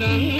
Rang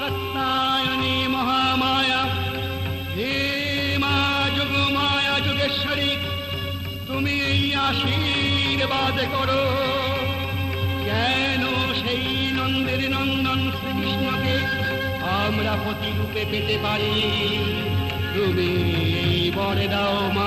কত্তায়নী Mahamaya হে মা যোগমায়া যোগেশ্বরী তুমি এই আশীর্বাদ করো। কেন সেই নন্দের নন্দন কৃষ্ণকে আমরা প্রতিরূপে পেতে পারি। তুমি বরে দাও মা।